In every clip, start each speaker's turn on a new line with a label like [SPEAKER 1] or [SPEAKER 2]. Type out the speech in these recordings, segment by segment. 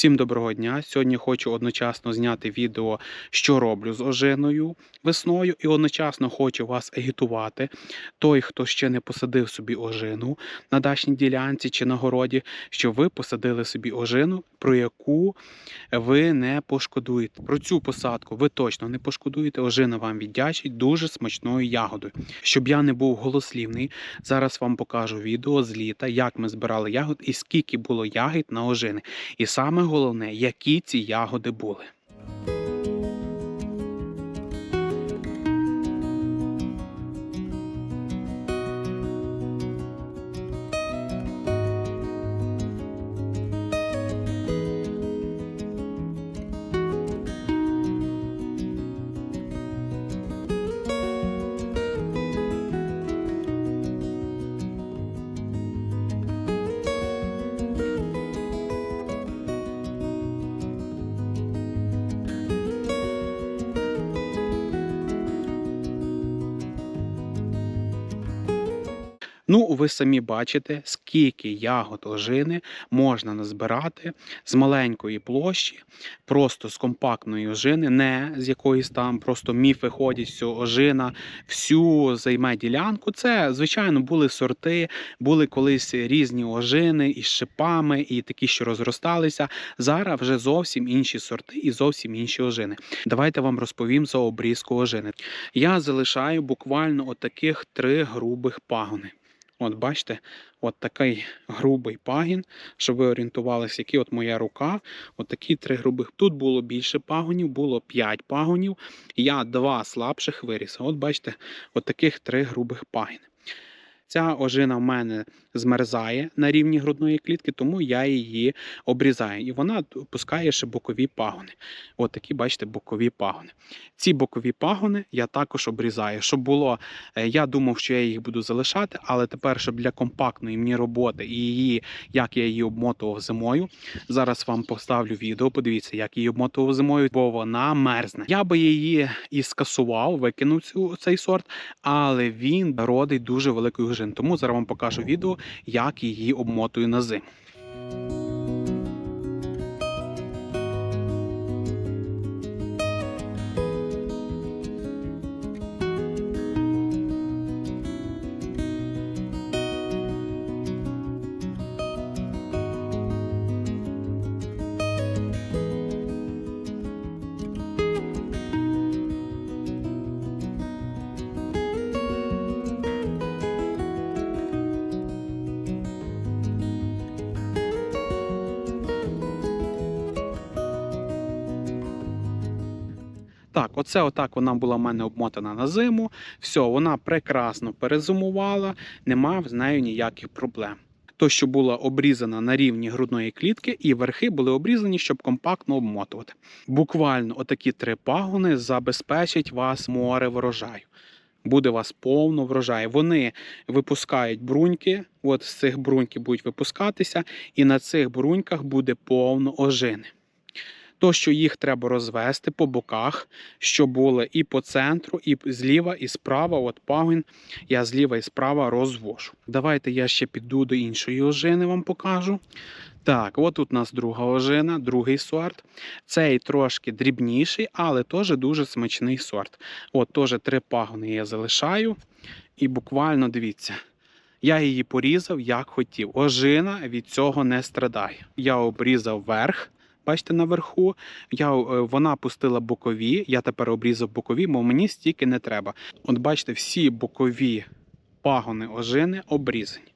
[SPEAKER 1] Всім доброго дня! Сьогодні хочу одночасно зняти відео, що роблю з ожиною весною, і одночасно хочу вас агітувати. Той, хто ще не посадив собі ожину на дачній ділянці чи на городі, щоб ви посадили собі ожину, про яку ви не пошкодуєте. Про цю посадку ви точно не пошкодуєте. Ожина вам віддячить дуже смачною ягодою. Щоб я не був голослівний, зараз вам покажу відео з літа, як ми збирали ягод і скільки було ягід на ожини. І саме головне, які ці ягоди були. Ну, ви самі бачите, скільки ягод ожини можна назбирати з маленької площі, просто з компактної ожини, не з якоїсь там просто міфи ходять, що ожина всю займе ділянку. Це, звичайно, були сорти, були колись різні ожини із шипами, і такі, що розросталися. Зараз вже зовсім інші сорти і зовсім інші ожини. Давайте вам розповім за обрізку ожини. Я залишаю буквально отаких три грубих пагони. От бачите, от такий грубий пагін, щоб ви орієнтувалися, які от моя рука, от такі три грубих. Тут було більше пагонів, було 5 пагонів. Я два слабших виріс. От бачите, от таких три грубих пагіни. Ця ожина в мене змерзає на рівні грудної клітки, тому я її обрізаю. І вона пускає ще бокові пагони. От такі, бачите, бокові пагони. Ці бокові пагони я також обрізаю. Щоб було, е, я думав, що я їх буду залишати, але тепер, щоб для компактної мені роботи і її, як я її обмотував зимою. Зараз вам поставлю відео. Подивіться, як її обмотував зимою, бо вона мерзне. Я би її і скасував, викинув цю цей сорт, але він родить дуже великою ожин. Тому зараз вам покажу відео, як її обмотую на зиму. Оце отак вона була в мене обмотана на зиму. Все, вона прекрасно перезимувала, нема з нею ніяких проблем. То, що була обрізана на рівні грудної клітки, і верхи були обрізані, щоб компактно обмотувати. Буквально отакі три пагони забезпечать вас море врожаю. Буде вас повно врожаю. Вони випускають бруньки, от з цих бруньки будуть випускатися, і на цих бруньках буде повно ожини то що їх треба розвести по боках, що були і по центру, і зліва, і справа. От пагін я зліва і справа розвожу. Давайте я ще піду до іншої ожини, вам покажу. Так, от тут у нас друга ожина, другий сорт. Цей трошки дрібніший, але теж дуже смачний сорт. От теж три пагони я залишаю. І буквально дивіться. Я її порізав як хотів. Ожина від цього не страдає. Я обрізав верх. Бачите, наверху я, е, вона пустила бокові, я тепер обрізав бокові, бо мені стільки не треба. От бачите, всі бокові пагони ожини обрізані.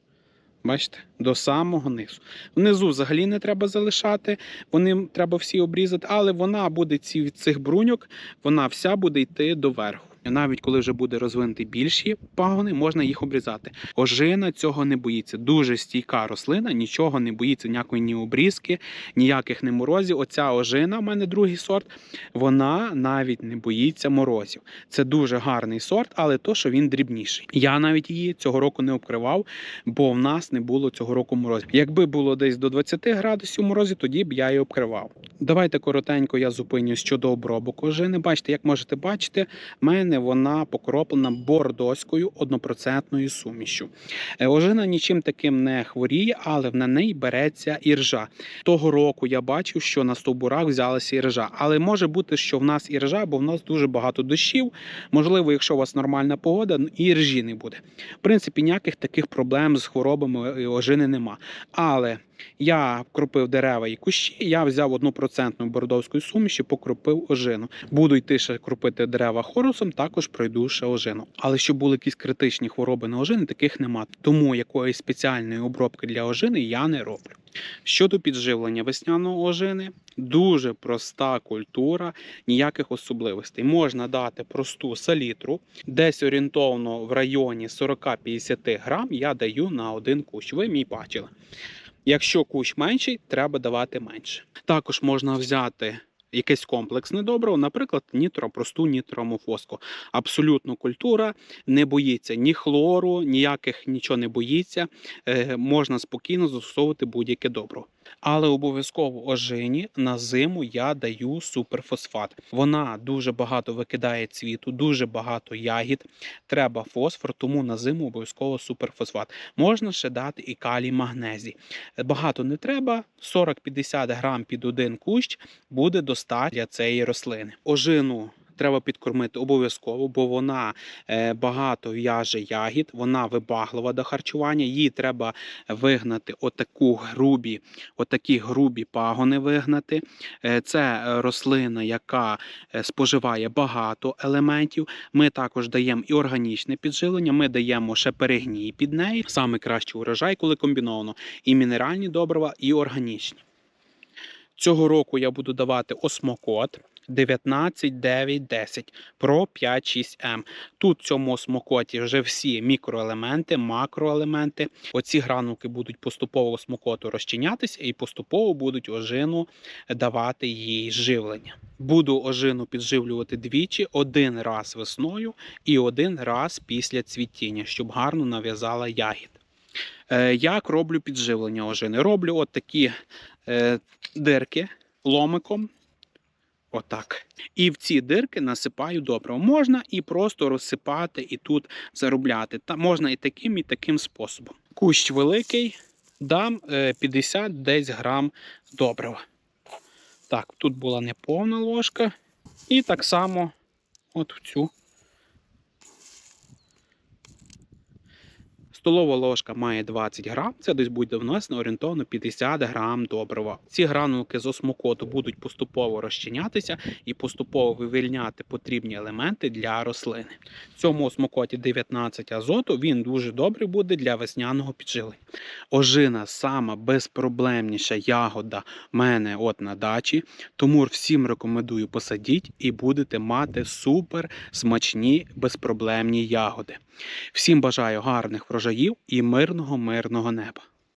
[SPEAKER 1] Бачите, до самого низу. Внизу взагалі не треба залишати, вони треба всі обрізати, але вона буде ці від цих бруньок, вона вся буде йти до верху. Навіть коли вже буде розвинути більші пагони, можна їх обрізати. Ожина цього не боїться. Дуже стійка рослина, нічого не боїться, ніякої ні обрізки, ніяких не морозів. Оця ожина, у мене другий сорт, вона навіть не боїться морозів. Це дуже гарний сорт, але то, що він дрібніший. Я навіть її цього року не обкривав, бо в нас не було цього року морозів. Якби було десь до 20 градусів морозів, тоді б я її обкривав. Давайте коротенько я зупинюсь щодо обробок ожини. Бачите, як можете бачити, в мене мене вона покроплена бордоською однопроцентною сумішю. Е, Ожина нічим таким не хворіє, але на неї береться іржа. Того року я бачив, що на стовбурах взялася іржа. Але може бути, що в нас іржа, бо в нас дуже багато дощів. Можливо, якщо у вас нормальна погода, і іржі не буде. В принципі, ніяких таких проблем з хворобами ожини нема. Але я вкропив дерева і кущі, я взяв однопроцентну бордовську суміш і покропив ожину. Буду йти ще кропити дерева хорусом, також пройду ще ожину. Але щоб були якісь критичні хвороби на ожини, таких нема. Тому якоїсь спеціальної обробки для ожини я не роблю. Щодо підживлення весняного ожини, дуже проста культура, ніяких особливостей. Можна дати просту салітру, десь орієнтовно в районі 40-50 грам я даю на один кущ. Ви мій бачили. Якщо кущ менший, треба давати менше. Також можна взяти якесь комплексне добриво, наприклад, нітро, просту нітромофоску. Абсолютно культура, не боїться ні хлору, ніяких нічого не боїться. Е, можна спокійно застосовувати будь-яке добриво. Але обов'язково ожині на зиму я даю суперфосфат. Вона дуже багато викидає цвіту, дуже багато ягід. Треба фосфор, тому на зиму обов'язково суперфосфат. Можна ще дати і калій магнезій. Багато не треба, 40-50 грам під один кущ буде достатньо для цієї рослини. Ожину треба підкормити обов'язково, бо вона е, багато в'яже ягід, вона вибаглива до харчування. Її треба вигнати отаку грубі, отакі грубі пагони вигнати. Е, Це рослина, яка е, споживає багато елементів. Ми також даємо і органічне підживлення, ми даємо ще перегній під неї. Саме кращий урожай, коли комбіновано і мінеральні добрива, і органічні. Цього року я буду давати осмокот 19, 9, 10 про 5, 6 М. Тут в цьому осмокоті вже всі мікроелементи, макроелементи. Оці гранулки будуть поступово осмокоту розчинятися і поступово будуть ожину давати їй живлення. Буду ожину підживлювати двічі: один раз весною і один раз після цвітіння, щоб гарно нав'язала ягід. Е, Як роблю підживлення ожини? Роблю от такі е, дирки ломиком. Отак. І в ці дирки насипаю добриво. Можна і просто розсипати, і тут заробляти. Та можна і таким, і таким способом. Кущ великий, дам е, 50 десь грам добрива. Так, тут була неповна ложка. І так само от в цю. Столова ложка має 20 грам, це десь буде внесено орієнтовно 50 грам добрива. Ці гранулки з осмокоту будуть поступово розчинятися і поступово вивільняти потрібні елементи для рослини. В цьому осмокоті 19 азоту, він дуже добрий буде для весняного підживлення. Ожина сама безпроблемніша ягода в мене от на дачі, тому всім рекомендую посадіть і будете мати супер смачні безпроблемні ягоди. Всім бажаю гарних врожаїв і мирного мирного неба.